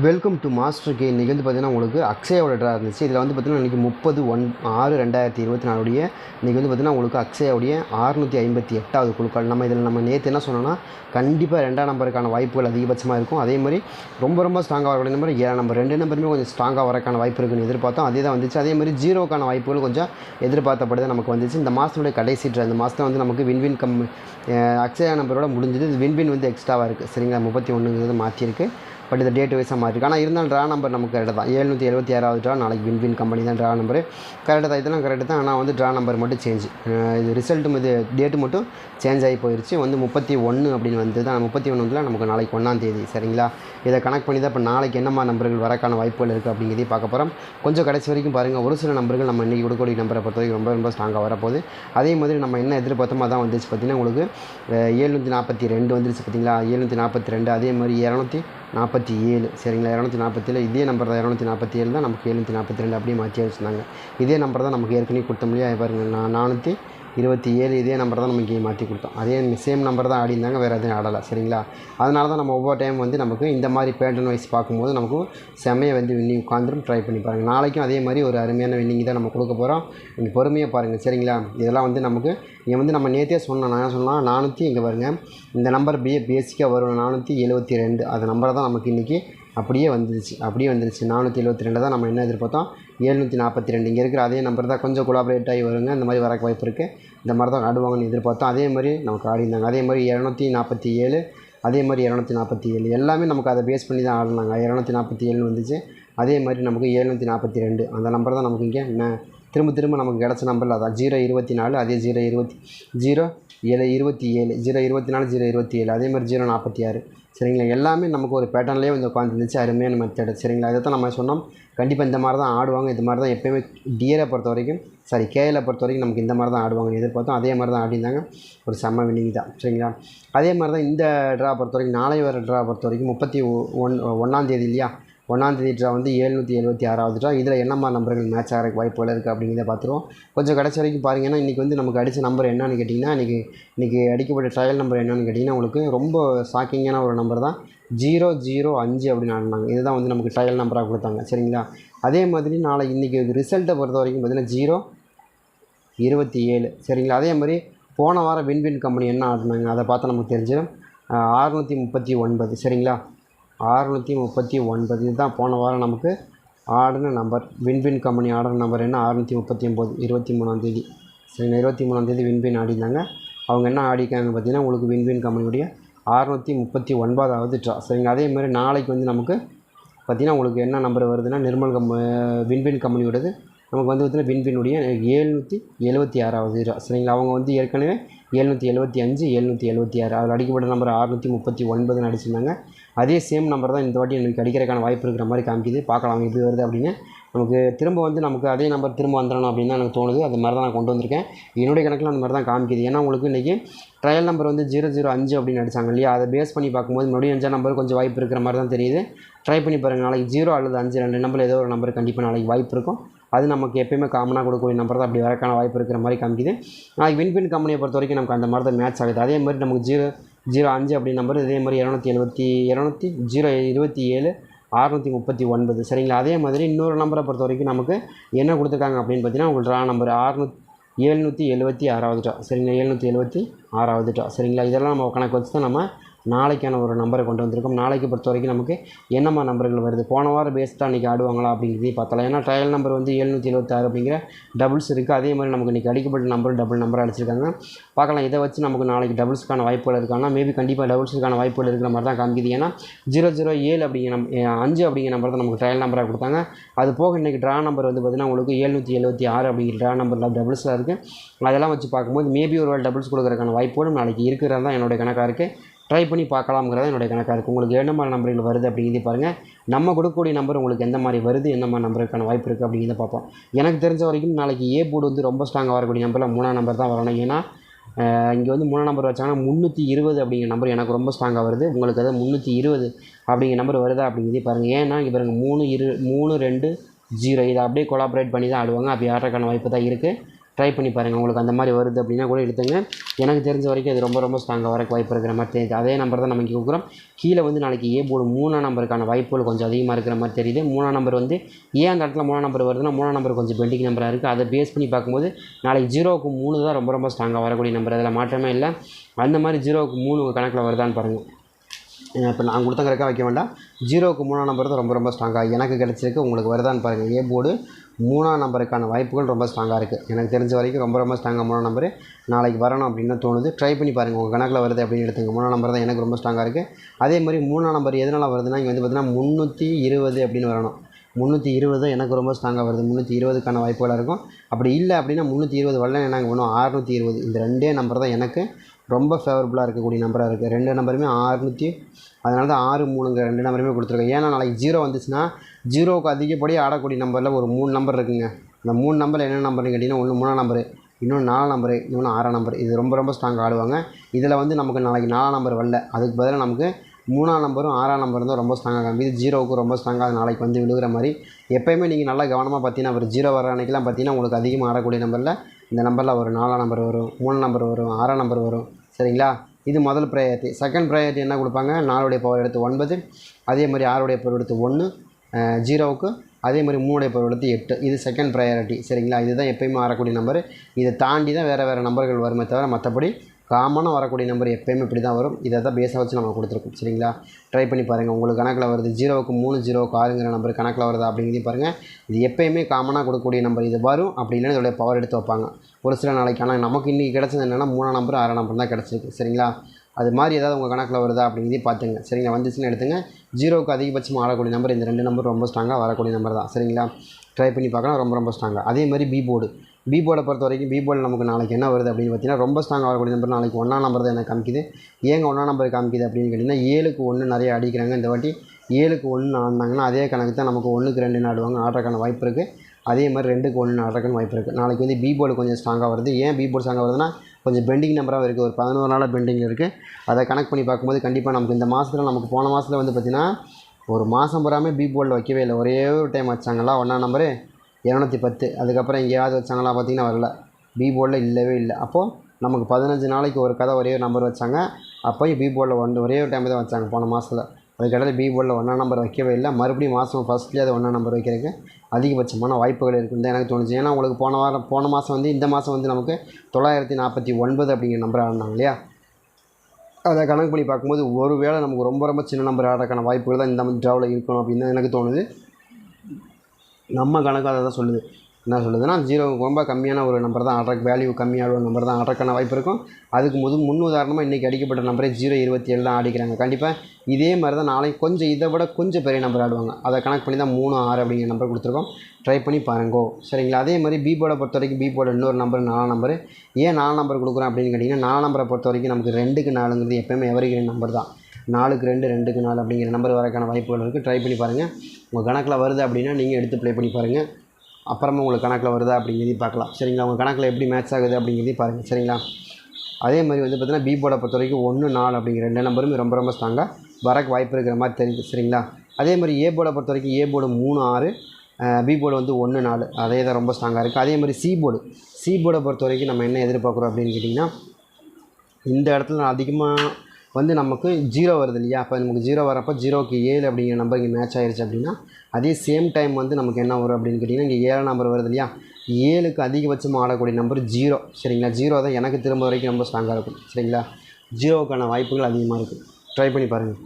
Welcome to master K இன்றைக்கி வந்து பார்த்தீங்கன்னா உங்களுக்கு அக்ஷயாவோட ட்ரா இருந்துச்சு. இதில் வந்து பார்த்தீங்கன்னா இன்றைக்கி முப்பது ஒன் ஆறு ரெண்டாயிரத்தி இருபத்தி நாலுடைய இன்றைக்கி வந்து பார்த்திங்கன்னா உங்களுக்கு அக்ஷயாவுடைய ஆறுநூற்றி ஐம்பத்தி எட்டாவது குழுக்கள். நம்ம இதில் நம்ம நேற்று என்ன சொன்னோன்னா கண்டிப்பாக ரெண்டாம் நம்பருக்கான வாய்ப்புகள் அதிகபட்சமாக இருக்கும். அதே மாதிரி ரொம்ப ரொம்ப ஸ்ட்ராங்காக வரக்கூடிய நம்பர் ஏழாம் நம்பர் ரெண்டு நம்பருமே கொஞ்சம் ஸ்ட்ராங்காக வரக்கான வாய்ப்பு இருக்குன்னு எதிர்பார்த்தோம். அதே தான் வந்துச்சு. அதே மாதிரி ஜீரோக்கான வாய்ப்புகள் கொஞ்சம் எதிர்பார்த்தப்படுது நமக்கு வந்துச்சு. இந்த மாதத்துடைய கடைசி ட்ரா இந்த மாதத்தில் வந்து நமக்கு வின்வின் கம் அக்ஷயா நம்பரோட முடிஞ்சது. வின்வின் வந்து எக்ஸ்ட்ராவாக இருக்குது சரிங்களா? முப்பத்தி ஒன்றுங்கிறது மாற்றியிருக்கு பட் இது டேட் வைஸாக மாறி இருக்கு ஆனால் இருந்தாலும் ட்ரா நம்பர் நமக்கு கரெக்டாக தான். எழுநூற்றி எழுபத்தி ஆறாவது ட்ரா நாளைக்கு வின் வின் கம்பெனி தான் ட்ரா நம்பர் கரெக்டாக தான் இதெல்லாம் கரெக்டு தான். ஆனால் வந்து ட்ரா நம்பர் மட்டும் சேஞ்ச் இது ரிசல்ட்டும் இது டேட்டு மட்டும் சேஞ்ச் ஆகி போயிடுச்சு வந்து முப்பத்தி ஒன்று அப்படின்னு வந்து தான். முப்பத்தி ஒன்றுல நமக்கு நாளைக்கு ஒன்றாம் தேதி சரிங்களா? இதை கனெக்ட் பண்ணி தான் இப்போ நாளைக்கு என்னம்மா நம்பர்கள் வரக்கான வாய்ப்புகள் இருக்குது அப்படிங்கிறதையும் பார்க்க போகிறோம் கொஞ்சம் கடைசி வரைக்கும் பாருங்கள் ஒரு சில நம்பர்கள் நம்ம இன்றைக்கி கொடுக்கக்கூடிய நம்பரை பொறுத்த வரைக்கும் ரொம்ப ரொம்ப ஸ்ட்ராங்காக வரப்போகுது. அதே மாதிரி நம்ம என்ன எதிர்பார்த்தோமோ அதான் வந்துச்சு பார்த்திங்கன்னா உங்களுக்கு ஏழ்நூற்றி நாற்பத்தி ரெண்டு வந்துருச்சு. பார்த்தீங்களா? ஏழ்நூற்றி நாற்பத்தி ரெண்டு அதே மாதிரி இரநூத்தி நாற்பத்தி ஏழு. சரிங்களா? இரநூத்தி நாற்பத்தி ஏழு. இதே நம்பர் தான் இரநூத்தி நாற்பத்தி ஏழு தான் நமக்கு எழுநூற்றி நாற்பத்தி ரெண்டு அப்படியே மாற்றி வச்சுருந்தாங்க இதே நம்பர் தான் நமக்கு ஏற்கனவே கொடுத்த முடியாது பாருங்கள் நான் நானூற்றி இருபத்தி ஏழு இதே நம்பர் தான் நமக்கு இங்கே மாற்றி கொடுத்தோம். அதே சேம் நம்பர் தான் ஆடிருந்தாங்க வேறு எதுவும் ஆடலை. சரிங்களா? அதனால தான் நம்ம ஒவ்வொரு டைம் வந்து நமக்கு இந்த மாதிரி பேட்டர்ன் வைஸ் பார்க்கும்போது நமக்கு செம்மையை வந்து வின்னிங் உட்காந்துரும் ட்ரை பண்ணி பாருங்கள் நாளைக்கும் அதே மாதிரி ஒரு அருமையான வின்னிங் தான் நம்ம கொடுக்க போகிறோம் நீங்கள் பொறுமையாக பாருங்கள் சரிங்களா? இதெல்லாம் வந்து நமக்கு இங்கே வந்து நம்ம நேற்றே சொன்னோம் நான் சொன்னால் நானூற்றி இங்கே வருங்க இந்த நம்பர் பே பேசிக்காக வரும் நானூற்றி எழுபத்தி ரெண்டு. அந்த நம்பரை தான் நமக்கு இன்றைக்கி அப்படியே வந்துருச்சு. அப்படியே வந்துருச்சு. நானூற்றி எழுபத்தி ரெண்டு தான் நம்ம என்ன எதிர்பார்த்தோம்? ஏழ்நூற்றி நாற்பத்தி ரெண்டு. இங்கே இருக்கிற அதே நம்பர் தான் கொஞ்சம் கொலாபரேட் ஆகி வருங்க. இந்த மாதிரி வரக்கு வாய்ப்பு இருக்குது இந்த மாதிரி தான் ஆடுவாங்கன்னு எதிர்பார்த்தோம். அதே மாதிரி நமக்கு ஆடிருந்தாங்க அதே மாதிரி இரநூத்தி நாற்பத்தி ஏழு அதே மாதிரி இரநூத்தி நாற்பத்தி ஏழு. எல்லாமே நமக்கு அதை பேஸ் பண்ணி தான் ஆடினாங்க. இரநூத்தி நாற்பத்தி ஏழு வந்துச்சு. அதே மாதிரி நமக்கு ஏழ்நூற்றி நாற்பத்தி ரெண்டு. அந்த நம்பர் தான் நமக்கு இங்கே. திரும்ப திரும்ப நமக்கு கிடச்ச நம்பரில் அதான் ஜீரோ இருபத்தி நாலு அதே ஜீரோ இருபத்தி ஜீரோ ஏழு இருபத்தி ஏழு ஜீரோ இருபத்தி நாலு ஜீரோ இருபத்தி ஏழு அதே மாதிரி ஜீரோ நாற்பத்தி ஆறு. சரிங்களா? எல்லாமே நமக்கு ஒரு பேட்டர்ன்லேயே வந்து உட்காந்துருந்துச்சு அருமையான மெத்தடு சரிங்களா? இதை தான் நம்ம சொன்னோம். கண்டிப்பாக இந்த மாதிரி தான் ஆடுவாங்க. இது மாதிரி தான் எப்போயுமே டியரை பொறுத்த வரைக்கும் சாரி கேஎலை பொறுத்த வரைக்கும் நமக்கு இந்த மாதிரி தான் ஆடுவாங்க. எதிர்பார்த்தோம் அதே மாதிரி தான் ஆடிந்தாங்க ஒரு செம்ம வினிங் தான். சரிங்களா? அதே மாதிரி தான் இந்த ட்ரா பொறுத்த வரைக்கும் நாளை வர ட்ரா பொறுத்த வரைக்கும் முப்பத்தி ஒன் ஒன்றாந்தேதி இல்லையா? ஒன்றாந்தேதி ட்ரா வந்து ஏழ்நூற்றி எழுபத்தி ஆறாவது ட்ரா இதில் என்னம்மா நம்பர்கள் மேட்ச் ஆகிறக்கு வாய்ப்புகள் இருக்குது அப்படிங்கிறத பார்த்துருவோம். கொஞ்சம் கடைசி வரைக்கும் பாருங்கன்னா இன்றைக்கி வந்து நமக்கு அடித்த நம்பர் என்னன்னு கேட்டிங்கன்னா இன்றைக்கி இன்றைக்கி அடிக்கப்பட்ட ட்ரையல் நம்பர் என்னன்னு கேட்டிங்கன்னா உங்களுக்கு ரொம்ப ஷாக்கிங்கான ஒரு நம்பர் தான். ஜீரோ ஜீரோ அஞ்சு அப்படின்னு ஆடினாங்க. இதுதான் வந்து நமக்கு ட்ரையல் நம்பராக கொடுத்தாங்க. சரிங்களா? அதே மாதிரி நாளை இன்றைக்கி ரிசல்ட்டை பொறுத்த வரைக்கும் பார்த்தீங்கன்னா ஜீரோ இருபத்தி ஏழு. சரிங்களா? அதே மாதிரி போன வாரம் வின்வின் கம்பெனி என்ன ஆடினாங்க? அதை பார்த்தா நமக்கு தெரிஞ்சிடும். அறுநூற்றி முப்பத்தி ஒன்பது. சரிங்களா? அறுநூற்றி முப்பத்தி ஒன்பது. இதுதான் போன வாரம் நமக்கு order number. Win win company order number என்ன? அறுநூற்றி முப்பத்தி ஒம்பது இருபத்தி மூணாந்தேதி சரிங்களா இருபத்தி மூணாந்தேதி வின்வின் ஆடினாங்க அவங்க என்ன ஆடிக்காங்கன்னு பார்த்தீங்கன்னா உங்களுக்கு வின்வின் கம்பெனியுடைய அறுநூற்றி முப்பத்தி ஒன்பதாவது ட்ரா சரிங்க அதே மாதிரி நாளைக்கு வந்து நமக்கு பார்த்திங்கன்னா உங்களுக்கு என்ன நம்பர் வருதுன்னா நிர்மல் கம் வின்வின் கம்பெனியோடது நமக்கு வந்து பார்த்திங்கன்னா வின்வினுடைய ஏழ்நூற்றி எழுபத்தி ஆறாவது ட்ரா சரிங்களா அவங்க வந்து ஏற்கனவே ஏழ்நூற்றி எழுபத்தி அஞ்சு ஏழ்நூற்றி எழுபத்தி ஆறு. அதில் அடிக்கப்பட்ட நம்பர் அறுநூற்றி முப்பத்தி ஒன்பதுன்னு அடிச்சிருந்தாங்க அதே சேம் நம்பர் தான் இந்த வாட்டி எனக்கு அடிக்கிறதுக்கான வாய்ப்பு இருக்கிற மாதிரி காமிக்குது. பார்க்கலாம் எப்படி வருது அப்படின்னு. நமக்கு திரும்ப வந்து நமக்கு அதே நம்பர் திரும்ப வந்துடணும் அப்படின்னு தான் எனக்கு தோணுது. அது மாதிரி தான் நான் கொண்டு வந்திருக்கேன். என்னுடைய கணக்கில் அந்த மாதிரி தான் காமிக்குது. ஏன்னா உங்களுக்கு இன்றைக்கி ட்ரையல் நம்பர் வந்து ஜீரோ ஜீரோ அஞ்சு அப்படின்னு அடிச்சாங்க இல்லையா? அதை பேஸ் பண்ணி பார்க்கும்போது மறுபடியும் அஞ்சாம் நம்பர் கொஞ்சம் வாய்ப்பு இருக்கிற மாதிரி தான் தெரியுது. ட்ரை பண்ணி பாருங்கள் நாளைக்கு ஜீரோ அல்லது அஞ்சு ரெண்டு நம்பர் ஏதோ ஒரு நம்பர் கண்டிப்பாக நாளைக்கு வாய்ப்பு இருக்கும். அது நமக்கு எப்பயுமே காமனாக கொடுக்கக்கூடிய நம்பர் தான். அப்படி வரக்கான வாய்ப்பு இருக்கிற மாதிரி காமிக்குது. ஆனால் வின்பின் கம்பெனியை பொறுத்த வரைக்கும் நமக்கு அந்த மாதிரி தான் மேட்ச் ஆகுது. அதே மாதிரி நமக்கு ஜீரோ ஜீரோ அஞ்சு அப்படி நம்பர் இதே மாதிரி இரநூத்தி எழுபத்தி இரநூத்தி ஜீரோ இருபத்தி ஏழு அறுநூற்றி முப்பத்தி ஒன்பது. சரிங்களா? அதே மாதிரி இன்னொரு நம்பரை பொறுத்த வரைக்கும் நமக்கு என்ன கொடுத்துருக்காங்க அப்படின்னு பார்த்தீங்கன்னா உங்களுக்கு ரா நம்பர் அறுநூத் ஏழ்நூற்றி எழுபத்தி ஆறாவது டா சரிங்களா? ஏழ்நூற்றி எழுபத்தி ஆறாவது டா சரிங்களா? இதெல்லாம் நம்ம கணக்கு வச்சு தான் நம்ம நாளைக்கான ஒரு நம்பரை கொண்டு வந்திருக்கோம். நாளைக்கு பொறுத்த வரைக்கும் நமக்கு என்னம்மா நம்பர்கள் வருது? போன வாரம் பேஸ்ட்டாக இன்றைக்கி ஆடுவாங்களா அப்படிங்கிறதே பார்த்தலாம் ஏன்னா ட்ரையல் நம்பர் வந்து எழுநூற்றி எழுபத்தாறு அப்படிங்கிற டபுள்ஸ் இருக்குது அதே மாதிரி நமக்கு இன்றைக்கி அடிக்கப்பட்ட நம்பர் டபுள் நம்பர் அடிச்சிருக்காங்க பார்க்கலாம். இதை வச்சு நமக்கு நாளைக்கு டபுள்ஸ்க்கான வாய்ப்புகள் இருக்கானா மேபி கண்டிப்பாக டபுள்ஸுக்கான வாய்ப்புகள் இருக்கிற மாதிரி தான் காமிக்குது. ஏன்னா ஜீரோ ஜீரோ ஏழு அப்படிங்கிற நம் அஞ்சு அப்படிங்கிற நம்பர் தான் நமக்கு ட்ரையல் நம்பராக கொடுத்தாங்க அது போக இன்றைக்கி ட்ரா நம்பர் வந்து பார்த்திங்கன்னா உங்களுக்கு ஏழ்நூற்றி எழுபத்தி ஆறு அப்படிங்கிற ட்ரா நம்பரில் டபுள்ஸில் இருக்குது அதெல்லாம் வச்சு பார்க்கும்போது மேபி ஒரு வேலை டபுள்ஸ் கொடுக்குறதுக்கான வாய்ப்புகளும் நாளைக்கு இருக்கிறது தான் என்னுடைய கணக்காக இருக்குது ட்ரை பண்ணி பார்க்கலாம்ங்கிறது என்னுடைய கணக்காக இருக்குது உங்களுக்கு என்ன மாதிரி நம்பர்கள் வருது அப்படிங்கிறது பாருங்கள் நம்ம கொடுக்கக்கூடிய நம்பர் உங்களுக்கு எந்த மாதிரி வருது எந்த மாதிரி நம்பருக்கான வாய்ப்பு இருக்குது அப்படிங்கிறத பார்ப்போம். எனக்கு தெரிஞ்ச வரைக்கும் நாளைக்கு ஏ போர்டு வந்து ரொம்ப ஸ்ட்ராங்காக வரக்கூடிய நம்பரில் மூணாம் நம்பர் தான் வரணும். ஏன்னா இங்கே வந்து மூணாம் நம்பர் வச்சாங்கன்னா முந்நூற்றி இருபது அப்படிங்கிற நம்பர் எனக்கு ரொம்ப ஸ்ட்ராங்காக வருது. உங்களுக்கு அது முந்நூற்றி இருபது அப்படிங்கிற நம்பர் வருதா அப்படிங்கிறதே பாருங்கள் ஏன்னா இங்கே பாருங்கள் மூணு இரு மூணு ரெண்டு ஜீரோ இதை அப்படியே கொலாபரேட் பண்ணி தான் ஆடுவாங்க. அப்படி ஆடுறதுக்கான வாய்ப்பு தான் இருக்குது ட்ரை பண்ணி பாருங்கள் உங்களுக்கு அந்த மாதிரி வருது அப்படின்னா கூட எடுத்துங்க எனக்கு தெரிஞ்ச வரைக்கும் அது ரொம்ப ரொம்ப ஸ்ட்ராங்காக வரக்கு வாய்ப்பு இருக்கிற மாதிரி தெரியுது. அதே நம்பர் தான் நம்ம இங்கே கொடுக்குறோம். கீழே வந்து நாளைக்கு ஏ போர்டு மூணாம் நம்பருக்கான வாய்ப்புகள் கொஞ்சம் அதிகமாக இருக்கிற மாதிரி தெரியுது. மூணாம் நம்பர் வந்து ஏன் அந்த இடத்துல மூணாம் நம்பர் வருதுன்னா மூணாம் நம்பர் கொஞ்சம் பெண்டிங் நம்பராக இருக்குது அதை பேஸ் பண்ணி பார்க்கும்போது நாளைக்கு ஜீரோவுக்கு மூணு தான் ரொம்ப ரொம்ப ஸ்ட்ராங்காக வரக்கூடிய நம்பர் அதில் மாற்றமே இல்லை. அந்த மாதிரி ஜீரோவுக்கு மூணு உங்கள் கணக்கில் வருதான்னு பாருங்கள் இப்போ நான் கொடுத்த கணக்காக வைக்க வேண்டாம். ஜீரோவுக்கு மூணாம் நம்பர் தான் ரொம்ப ரொம்ப ஸ்ட்ராங்காக எனக்கு கிடச்சிருக்கு உங்களுக்கு வருதான்னு பாருங்கள் ஏ போர்டு மூணாம் நம்பருக்கான வாய்ப்புகள் ரொம்ப ஸ்ட்ராங்காக இருக்குது எனக்கு தெரிஞ்ச வரைக்கும் ரொம்ப ரொம்ப ஸ்ட்ராங்காக மூணாம் நம்பரு நாளைக்கு வரணும் அப்படின்னு தோணுது. ட்ரை பண்ணி பாருங்கள் உங்கள் கணக்கில் வருது அப்படின்னு எடுத்துங்க. மூணாம் நம்பர் தான் எனக்கு ரொம்ப ஸ்ட்ராங்காக இருக்குது அதே மாதிரி மூணாம் நம்பர் எதனால் வருதுன்னா இங்கே வந்து பார்த்தீங்கன்னா முந்நூற்றி இருபது அப்படின்னு வரணும். முந்நூற்றி இருபது எனக்கு ரொம்ப ஸ்ட்ராங்காக வருது. முந்நூற்றி இருபதுக்கான வாய்ப்புகளாக இருக்கும். அப்படி இல்லை அப்படின்னா முந்நூற்றி இருபது வரல எனக்கு ஒன்றும் அறுநூற்றி இருபது. இந்த ரெண்டே நம்பர் தான் எனக்கு ரொம்ப ஃபேவரபுளாக இருக்கக்கூடிய நம்பராக இருக்குது ரெண்டு நம்பருமே ஆறுநூற்றி அதனால தான் ஆறு மூணுங்க ரெண்டு நம்பருமே கொடுத்துருக்கேன். ஏன்னா நாளைக்கு ஜீரோ வந்துச்சுன்னா ஜீரோவுக்கு அதிகப்படியாக ஆடக்கூடிய நம்பரில் ஒரு மூணு நம்பர் இருக்குங்க. அந்த மூணு நம்பர் என்ன நம்பர்னு கேட்டிங்கன்னா ஒன்று மூணாம் நம்பரு இன்னொன்று நாலாம் நம்பரு இன்னொன்று ஆறாம் நம்பர் இது ரொம்ப ரொம்ப ஸ்ட்ராங்காக ஆடுவாங்க. இதில் வந்து நமக்கு நாளைக்கு நாலாம் நம்பர் வரல. அதுக்கு பதிலாக நமக்கு மூணாம் நம்பரும் ஆறாம் நம்பரும் தான் ரொம்ப ஸ்ட்ராங்காக காமிக்குது. ஜீரோவுக்கு ரொம்ப ஸ்ட்ராங்காக அது நாளைக்கு வந்து விழுகிற மாதிரி எப்போயுமே நீங்கள் நல்லா கவனமாக பார்த்தீங்கன்னா ஒரு ஜீரோ வர அன்றைக்கெலாம் பார்த்தீங்கன்னா உங்களுக்கு அதிகமாக ஆடக்கூடிய நம்பரில் இந்த நம்பரில் ஒரு நாலாம் நம்பர் வரும் மூணு நம்பர் வரும் ஆறாம் நம்பர் வரும். சரிங்களா? இது முதல் ப்ரையாரிட்டி செகண்ட் ப்ரையாரிட்டி என்ன கொடுப்பாங்க? நாலுடைய பவர் எடுத்து ஒன்பது அதே மாதிரி ஆறுடைய பவர் எடுத்து ஒன்று ஜீரோவுக்கு அதே மாதிரி மூணுடைய பவர் எடுத்து எட்டு. இது செகண்ட் ப்ரையாரிட்டி சரிங்களா? இதுதான் எப்பயுமே ஆறக்கூடிய நம்பர் இதை தாண்டி தான் வேறு வேறு நம்பர்கள் வருமே தவிர மற்றபடி காமனாக வரக்கூடிய நம்பர் எப்போயுமே இப்படி தான் வரும். இதை தான் பேஸாக வச்சு நம்ம கொடுத்துருக்கோம். சரிங்களா? ட்ரை பண்ணி பாருங்கள் உங்களுக்கு கணக்கில் வருது ஜீரோவுக்கு மூணு ஜீரோவுக்கு ஆறுங்கிற நம்பர் கணக்கில் வருதா அப்படிங்கிறதையும் பாருங்கள் இது எப்போயுமே காமனாக கொடுக்கக்கூடிய நம்பர் இது வரும் அப்படி இதோடைய பவர் எடுத்து வைப்பாங்க. ஒரு சில நாளைக்கு. ஆனால் நமக்கு இன்றைக்கி கிடச்சது என்னென்னா மூணாம் நம்பர் ஆறாம் நம்பர் தான் கிடச்சிருக்கு. சரிங்களா? அது மாதிரி ஏதாவது உங்கள் கணக்கில் வருதா அப்படிங்கிறதையும் பார்த்துங்க. சரிங்களா? வந்துச்சுன்னு எடுத்துங்க. ஜீரோவுக்கு அதிகபட்சமாக ஆடக்கூடிய நம்பர் இந்த ரெண்டு நம்பர் ரொம்ப ஸ்ட்ராங்காக வரக்கூடிய நம்பர் தான். சரிங்களா? ட்ரை பண்ணி பார்க்கலாம் ரொம்ப ரொம்ப ஸ்ட்ராங்காக அதே மாதிரி பி போர்டு பி போர்டை பொறுத்த வரைக்கும் பி போர்டில் நமக்கு நாளைக்கு என்ன வருது அப்படின்னு பார்த்தீங்கன்னா ரொம்ப ஸ்ட்ராங் ஆகக்கூடிய நம்பர் நாளைக்கு ஒன்றாம் நம்பர் தான் எனக்கு காமிக்குது. ஏங்க ஒன்றாம் நம்பர் காமிக்குது அப்படின்னு கேட்டிங்கன்னா ஏழுக்கு ஒன்று நிறைய அடிக்கிறாங்க. இந்த வாட்டி ஏழுக்கு ஒன்று ஆடினாங்கன்னா அதே கணக்கு தான் நமக்கு ஒன்றுக்கு ரெண்டு ஆடுவாங்க. ஆடுறக்கான வாய்ப்பு இருக்குது அதே மாதிரி ரெண்டுக்கு ஒன்று ஆடுறக்கான வாய்ப்பு இருக்குது நாளைக்கு வந்து பி போர்டு கொஞ்சம் ஸ்ட்ராங்காக வருது. ஏன் பி போர்டு ஸ்ட்ராங்காக வருதுன்னா கொஞ்சம் பெண்டிங் நம்பராக இருக்குது ஒரு பதினோரு நாளாக பெண்டிங் இருக்குது அதை கணக்கு பண்ணி பார்க்கும்போது கண்டிப்பாக நமக்கு இந்த மாதத்தில் நமக்கு போன மாதத்தில் வந்து பார்த்திங்கன்னா ஒரு மாதம் பூராமே பி போர்டில் வைக்கவே இல்லை. ஒரே ஒரு டைம் வச்சாங்களா? ஒன்றாம் நம்பரு இரநூத்தி பத்து. அதுக்கப்புறம் எங்கேயாவது வச்சாங்களா பார்த்திங்கன்னா வரல. பி போர்டில் இல்லவே இல்லை. அப்போது நமக்கு பதினஞ்சு நாளைக்கு ஒரு கதை ஒரே ஒரு நம்பர் வச்சாங்க. அப்போயும் பி போர்டில் ஒன் ஒரே ஒரு டைம் தான் வச்சாங்க போன மாதத்தில் அதுக்கடையில் பி போர்டில் ஒன்றா நம்பர் வைக்கவே இல்லை. மறுபடியும் மாதம் ஃபஸ்ட்லேயே அது ஒன்றா நம்பர் வைக்கிறதுக்கு அதிகபட்சமான வாய்ப்புகள் இருக்குன்னு தான் எனக்கு தோணுச்சு. ஏன்னா உங்களுக்கு போன வாரம் போன மாதம் வந்து இந்த மாதம் வந்து நமக்கு தொள்ளாயிரத்தி நாற்பத்தி ஒன்பது அப்படிங்கிற நம்பர் ஆடினாங்க இல்லையா? அதை கணக்கு பண்ணி பார்க்கும்போது ஒரு வேளை நமக்கு ரொம்ப ரொம்ப சின்ன நம்பர் ஆடுறதுக்கான வாய்ப்புகள் தான் இந்த ட்ராவில் இருக்கணும் அப்படின்னு தான் எனக்கு தோணுது. நம்ம கணக்கு அதை தான் சொல்லுது. என்ன சொல்லுதுன்னா ஜீரோ ரொம்ப கம்மியான ஒரு நம்பர் தான் அட்ரக் வேல்யூ கம்மியான ஒரு நம்பர் தான் அட்ரக்கான வாய்ப்பு இருக்கும். அதுக்கு முது முன் உதாரணமாக இன்றைக்கி அடிக்கப்பட்ட நம்பரே ஜீரோ இருபத்தி ஏழு தான் ஆடிக்கிறாங்க. கண்டிப்பாக இதே மாதிரி தான் நாளைக்கு கொஞ்சம் இதை விட கொஞ்சம் பெரிய நம்பர் ஆடுவாங்க. அதை கணக்கு பண்ணி தான் மூணு ஆறு அப்படிங்கிற நம்பர் கொடுத்துருக்கோம். ட்ரை பண்ணி பாருங்கோ. சரிங்களா? அதே மாதிரி பி போர்டை பொறுத்த வரைக்கும் பி போர்டு இன்னொரு நம்பர் நாலு நம்பர் ஏன் நாலு நம்பர் கொடுக்குறோம் அப்படின்னு கேட்டிங்கன்னா நாலு நம்பரை பொறுத்த வரைக்கும் நமக்கு ரெண்டுக்கு நாலுங்கிறது எப்போயுமே எவரிகிற நம்பர் தான். நாலுக்கு ரெண்டு ரெண்டுக்கு நாலு அப்படிங்கிற நம்பர் வரக்கான வாய்ப்புகள் இருக்குது ட்ரை பண்ணி பாருங்கள் உங்கள் கணக்கில் வருது அப்படின்னா நீங்கள் எடுத்து ப்ளே பண்ணி பாருங்கள் அப்புறமா உங்களுக்கு கணக்கில் வருதா அப்படிங்கிறதையும் பார்க்கலாம். சரிங்களா? உங்கள் கணக்கில் எப்படி மேட்ச் ஆகுது அப்படிங்கிறதையும் பாருங்கள் சரிங்களா? அதே மாதிரி வந்து பார்த்தீங்கன்னா பி போர்டை பொறுத்த வரைக்கும் ஒன்று நாலு அப்படிங்கிற ரெண்டு நம்பருமே ரொம்ப ரொம்ப ஸ்ட்ராங்காக வரக்கு வாய்ப்பு இருக்கிற மாதிரி தெரியுது. சரிங்களா? அதே மாதிரி ஏ போர்டை பொறுத்த வரைக்கும் ஏ போர்டு மூணு ஆறு பி போர்டு வந்து ஒன்று நாலு. அதே தான் ரொம்ப ஸ்ட்ராங்காக இருக்குது அதே மாதிரி சி போர்டு சி போர்டை பொறுத்த வரைக்கும் நம்ம என்ன எதிர்பார்க்குறோம் அப்படின்னு கேட்டிங்கன்னா இந்த இடத்துல நான் அதிகமாக வந்து நமக்கு ஜீரோ வருது இல்லையா? அப்போ நமக்கு ஜீரோ வரப்போ ஜீரோக்கு ஏழு அப்படிங்கிற நம்பர் இங்கே மேட்ச் ஆயிருச்சு அப்படின்னா அதே சேம் டைம் வந்து நமக்கு என்ன வரும் அப்படின்னு கேட்டிங்கன்னா இங்கே ஏழாம் நம்பர் வருது இல்லையா? ஏழுக்கு அதிகபட்சமாக ஆடக்கூடிய நம்பர் ஜீரோ சரிங்களா? ஜீரோ தான் எனக்கு திரும்ப வரைக்கும் ரொம்ப ஸ்ட்ராங்காக இருக்கும். சரிங்களா? ஜீரோவுக்கான வாய்ப்புகள் அதிகமாக இருக்குது ட்ரை பண்ணி பாருங்கள்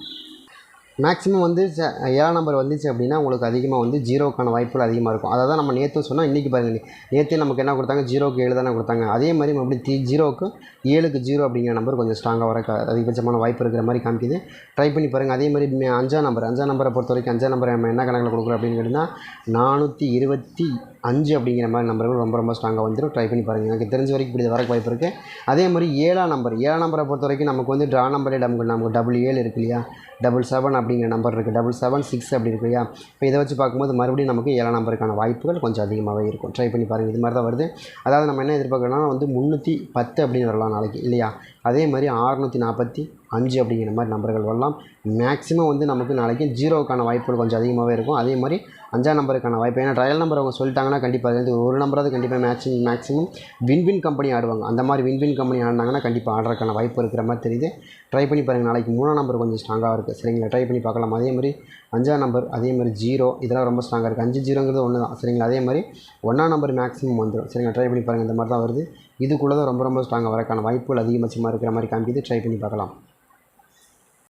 மேக்ஸிமம் வந்து ச- ஏழாம் நம்பர் வந்துச்சு அப்படின்னா உங்களுக்கு அதிகமாக வந்து ஜீரோக்கான வாய்ப்புகள் அதிகமாக இருக்கும். அதை தான் நம்ம நேற்று சொன்னால் இன்றைக்கி பாருங்கள் நேற்று நமக்கு என்ன கொடுத்தாங்க? ஜீரோக்கு ஏழு தானே கொடுத்தாங்க. அதே மாதிரி மறுபடியும் தி ஜீரோக்கு ஏழுக்கு ஜீரோ அப்படிங்கிற நம்பர் கொஞ்சம் ஸ்ட்ராங்காக வர அதிகபட்சமான வாய்ப்பு இருக்கிற மாதிரி காமிக்குது. ட்ரை பண்ணி பாருங்கள் அதே மாதிரி அஞ்சாம் நம்பர் அஞ்சாம் நம்பரை பொறுத்த வரைக்கும் அஞ்சாம் நம்பர் நம்ம என்ன கணக்கில் கொடுக்குறோம் அப்படின்னு கேட்டிங்கன்னா நானூற்றி இருபத்தி அஞ்சு அப்படிங்கிற மாதிரி நம்பர்கள் ரொம்ப ரொம்ப ஸ்ட்ராங்காக வந்துடும் ட்ரை பண்ணி பாருங்கள் எனக்கு தெரிஞ்ச வரைக்கும் இப்படி வரக்கு வாய்ப்பு இருக்குது அதே மாதிரி ஏழாம் நம்பர் ஏழாம் நம்பரை பொறுத்த வரைக்கும் நமக்கு வந்து ட்ரா நம்பரே நமக்கு நமக்கு டபுள் ஏழு இருக்கு இல்லையா? டபுள் செவன் அப்படிங்கிற நம்பர் இருக்குது டபுள் செவன் சிக்ஸ் அப்படி இருக்கு இல்லையா? இப்போ இதை வச்சு பார்க்கும்போது மறுபடியும் நமக்கு ஏழாம் நம்பருக்கான வாய்ப்புகள் கொஞ்சம் அதிகமாகவே இருக்கும். ட்ரை பண்ணி பாருங்கள் இது மாதிரி தான் வருது. அதாவது நம்ம என்ன எதிர்பார்க்கணும்னா வந்து முந்நூற்றி பத்து அப்படின்னு வரலாம் நாளைக்கு இல்லையா? அதே மாதிரி ஆறுநூற்றி நாற்பத்தி அஞ்சு அப்படிங்கிற மாதிரி நம்பர்கள் வரலாம். மேக்ஸிமம் வந்து நமக்கு நாளைக்கு ஜீரோவுக்கான வாய்ப்புகள் கொஞ்சம் அதிகமாகவே இருக்கும். அதே மாதிரி அஞ்சாம் நம்பருக்கான வாய்ப்பு. ஏன்னா ட்ரையல் நம்பர் அவங்க சொல்லிட்டாங்கன்னா கண்டிப்பாக அது வந்து ஒரு நம்பராவது கண்டிப்பாக மேக்ஸிமம் மேக்ஸிமம் வின் கம்பெனி ஆடுவாங்க. அந்த மாதிரி வின் வின் கம்பெனி ஆடினாங்கன்னா கண்டிப்பாக ஆடுறதுக்கான வாய்ப்பு இருக்கிற மாதிரி தெரியுது. ட்ரை பண்ணி பாருங்கள் நாளைக்கு மூணாம் நம்பர் கொஞ்சம் ஸ்ட்ராங்காக இருக்குது சரிங்களா? ட்ரை பண்ணி பார்க்கலாம். அதே மாதிரி அஞ்சாம் நம்பர் அதே மாதிரி ஜீரோ இதெல்லாம் ரொம்ப ஸ்ட்ராங்காக இருக்குது அஞ்சு ஜீரோங்கிறது ஒன்று தான். சரிங்களா? அதே மாதிரி ஒன்றாம் நம்பர் மேக்ஸிமம் வந்துடும் சரிங்களா? ட்ரை பண்ணி பாருங்கள் இந்த மாதிரி தான் வருது. இதுக்குள்ளே தான் ரொம்ப ரொம்ப ஸ்ட்ராங்காக வரக்கான வாய்ப்புகள் அதிகபட்சமாக இருக்கிற மாதிரி காமிக்குது. ட்ரை பண்ணி பார்க்கலாம்.